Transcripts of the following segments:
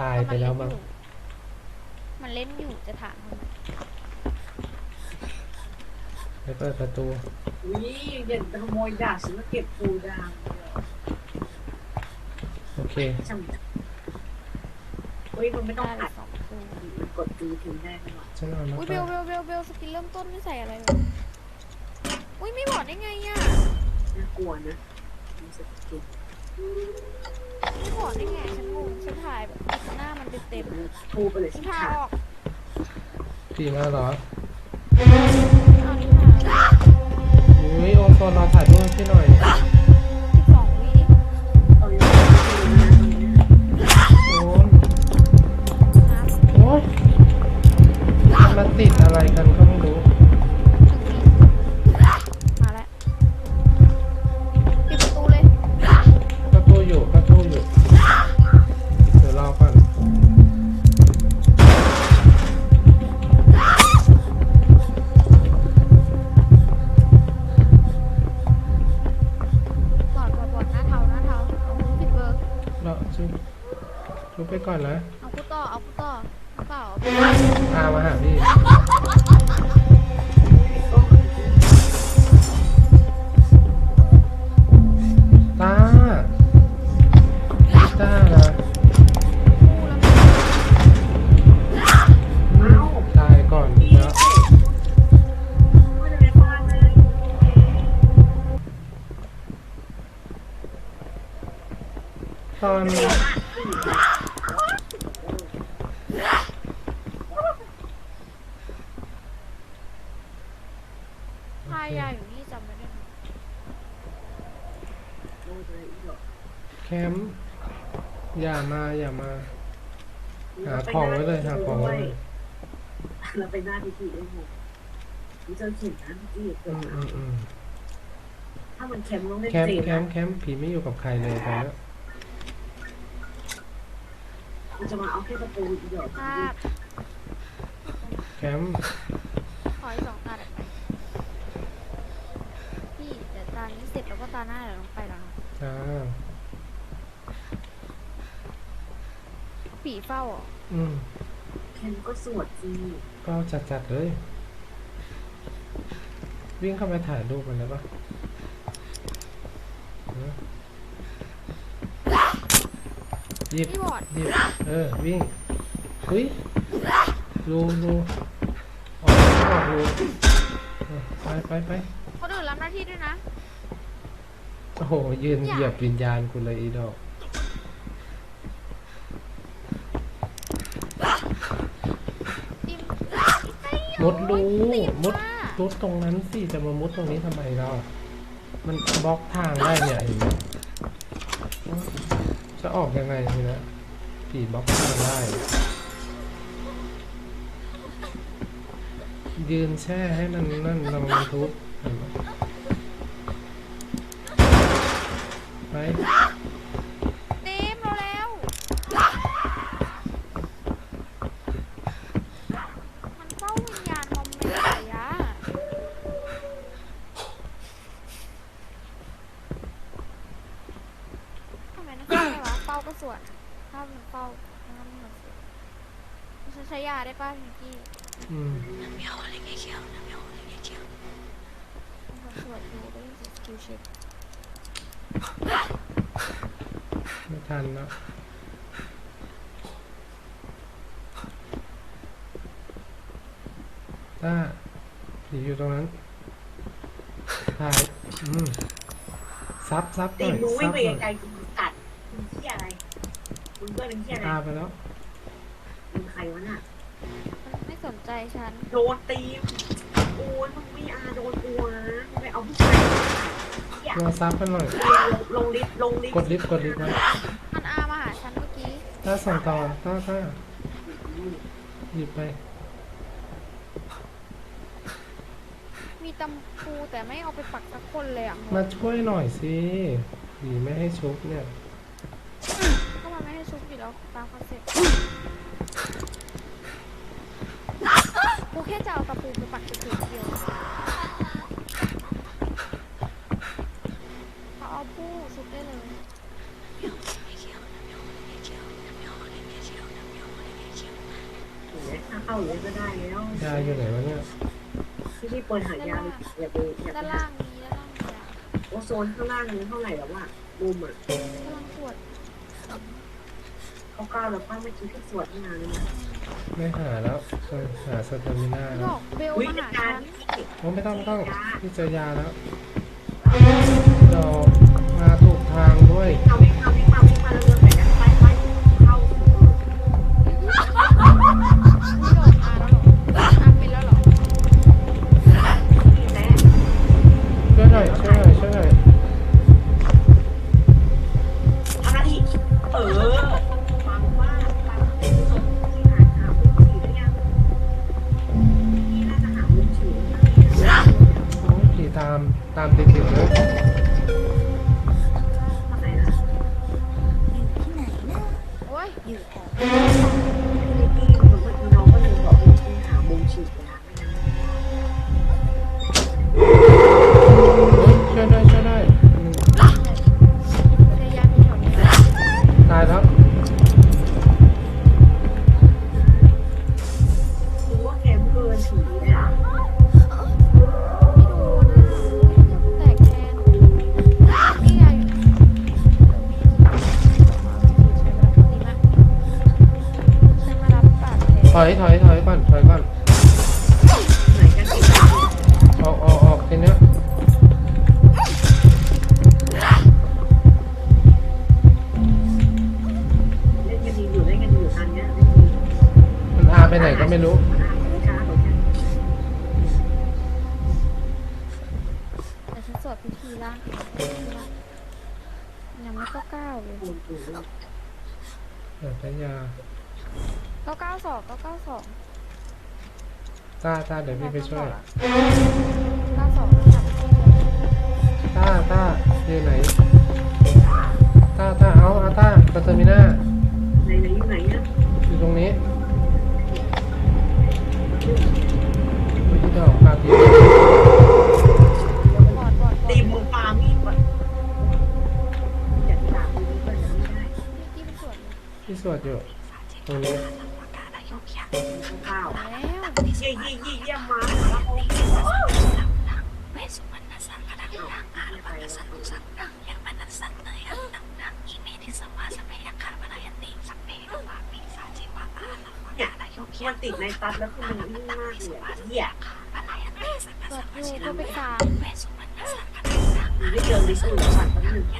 ตายไปแล้วมั้งมันเล่นอยู่จะถามทำไมไปเปิดประตูอุ้ยเด่นขโมยดาบฉันมาเก็บปูดาวเลยโอเคช่างอุ้ยมันไม่ต้องได้เลอัยดสองตัวมันกดดูทิ้งได้ตลอดฉันเอามาอุ้ยเบก่อลนเบลเบลเบลสกินเริ่มต้นไม่ใส่อะไรเลยอุ้ยไม่บอกได้ไงอะน่ากลัวนะรู้สึกเก่งไม่บอกได้ไงฉันงงฉันถ่ายแบบหน้า มันเต็มทูไปเลยๆสินิพาค่ะออกผีมาเหรอเอานิพาอุ้ยโอโซนรอถ่ายรูปให้พี่หน่อย เปล่า พามาหาพี่ตาตานะอืมตายก่อนแล้วไม่ได้ไปฟาดเลยตอน พายาอยู่นี่จำไม่ได้ไหม โอ้ยอีดอก แคมป์อย่ามาอย่ามาหาของไว้เลยหาของไว้เลยเราไปหน้าพิธีได้หมดนี่เจอเข็มนะพิธีเกิอืดมอืมอืมถ้ามันแคมต้องเล่นแคมเจป์มแคมป์แคมป์ผีไม่อยู่กับใครเลยตอนเนี้ยมันจะมาเอาแค่ตะปูอีดอกภาพแคมป์ขออีกสองตาเดี๋ยวไปพี่เดี๋ยวตานี้เสร็จแล้วก็ตาหน้าเดี๋ยวลงไปแล้วนะ จ้าผีเฝ้าเหรออืมแคมก็สวดสิก็จัดจัดๆเลย วิ่งเข้าไปถ่ายรูปมันเลยปะเออหยิบพี่บอดหยิบเออ วิ่งอุ้ยรูรูออกออกรูเออไปไปไปคนอื่นรับหน้าที่ด้วยนะ โอ้โหยืนเหยียบวิญญาณกูเลยอีดอกจิมมดรู้ติดมดว่ามุดตรงนั้นสิจะมามุดตรงนี้ทำไมเรา มันบล็อกทางได้เนี่ยเห็นไหมจะออกยังไงทีนะผีบล็อกทางได้ ยืนแช่ให้มันนั่นลองมันทุบเห็นไหม ไปเต็มเราแล้วมันเฝ้าวิญญาณมอมเมย์ยะทำไมนะไม่วะเฝ้าก็ส่วนถ้ามันเฝ้าถ้ามันเหมือนส่วนฉันใช้ยาได้ป่ะมิกกี้อืมมันส่วนอยู่ได้ยินเสียงสกิลเช็ค ไม่ทันแล้วถ้าผีอยู่ตรงนั้นถ่ายอืมซับซับหตีน่อยมึงวิ่ซังบไปหน่อยไกลๆกูตัดมึงเที่ยอะไรมึงเพื่อนมึงเที่ยอะไรตาไปแล้ว มึงใครวะน่ะ มันไม่สนใจฉัน โดนตีโอ้ยมึงไม่อาโดนกูนะมึงไปเอาผู้ชาย เที่ยรอซับกันหน่อย ลงลิฟต์ลงลิฟต์กดลิฟต์กดลิฟต์ไว้มันอามาหาฉันเมื่อกี้ถ้าส่งต่อถ้าถ้าหยิบไป มีตำปูแต่ไม่เอาไปปักสักคนเลยอะมาช่วยหน่อยสิผีไม่ให้ชุบเนี่ย ก็มันไม่ให้ชุบอยู่แล้วตามคอนเซ็ปต์กูแค่จะเอาตะปูไปปักเฉยๆเดียวเขาเอาปูชุบได้เลย ถ้าเข้า อย่างนี้ก็ได้แล้วยาอยู่ไหนวะเนี่ยพี่ที่เปิดหายาอย่าไปอย่าไปด้านหาล่างมีด้านล่างมีอะโอโซนข้างล่างนี้เท่าไหร่แล้วว่ามุมอะกำลังตรวจเขาก้าวแล้วป้าเมื่อกี้ที่สวดนานเลยนะไม่หาแล้วเออหาสเตอร์มิน่าบแล้วอกเบลอุ้ยมาเป็นหาการฉันโอ้ไม่ต้องไม่ต้องพี่เจอยาแล้วเรามาถูกทางด้วยเอาวิ่ามตามติดติดๆเลยทำไมล่ะโอ้ยพี่เมื่อกี้น้องก็เลยบอกให้ไปหามุมฉีด อยถอยถอยก่อนถอยก่อนไหนกันฉีดออกออกออกทีเนี้ยเล่นกันดีอยู่เล่นกันอยู่ทันเนี้ยเล่นดีมันอาไปไหนก็ไม่รู้ช้าเหมือนกันแต่ฉันสวดพิธีร่างยังไม่ก็เก้าเลยปูนปูนอยากได้ยาเก้าเก้าสองเก้าเก้าสองตาตาเดี๋ยวพี่ไปช่วยเก้าสองแล้วค่ะตาตาอยู่ไหนตาตาเอาเอาตาสเตอร์มิน่า ข้าวแล้วเยี่ยยี่ยี่เยี่ยมมาแล้วเขาเนี่ยมันติดในตัดแล้วคือมันนิ่งมากเลยอะเหี้ยสวดอยู่ก็ไปกราบหนูไม่เจอลิซูแล้วสัตว์ตัวหนึ่งที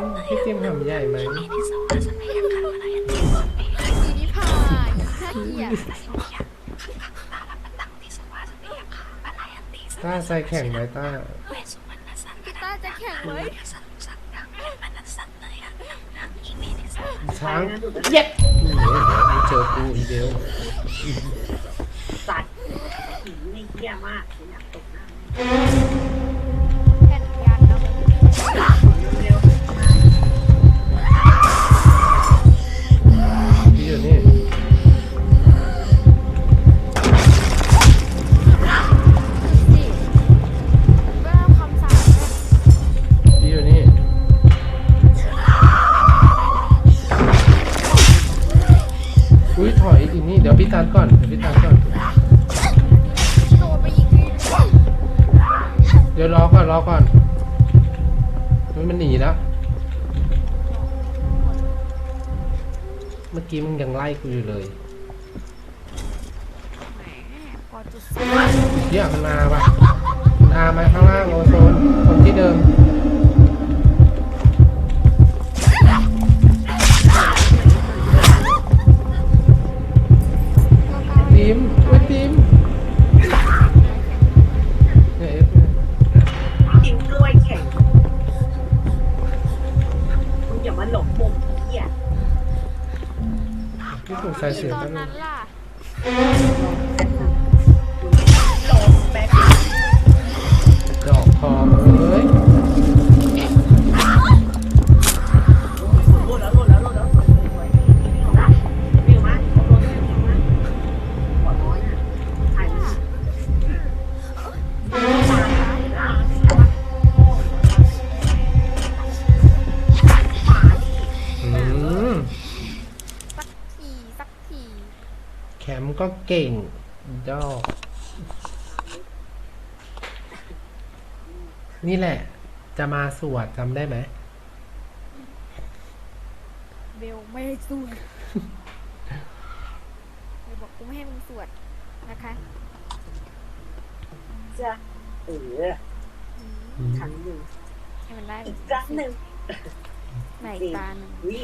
มพี่ทีมหำใหญ่ไหม ต้าใจแข็งไหมต้ากีตาร์จะแข่งเลยช้างเย็ดนี่เดี๋ยวมีเจอกูอีเดียวสัตว์ผีในเหี้ยมากอยากตกน้ำ เดี๋ยวรอก่อนรอก่อนมันมันหนีแล้วเมื่อกี้มันยังไล่กูอยู่เลยเดี๋ยวมันมาว่ะมันมามาข้างล่างโอโซนคนที่เดิม พี่ถูกใส่เสียงตอกันนนั้นล่ะหลงแป๊บดอกทอง กทีสักทีคแคมป์ก็เก่งดอกนี่แหละ จะมาสวดจำได้ไหมเบลไม่ให้สวดเบลบอกกูไม่ให้มึงสวดนะคะจะเอออืมอืมครั้งหนึ่งให้มันได้อีกครั้งหนึ่งไหนตาหนึ่งวิ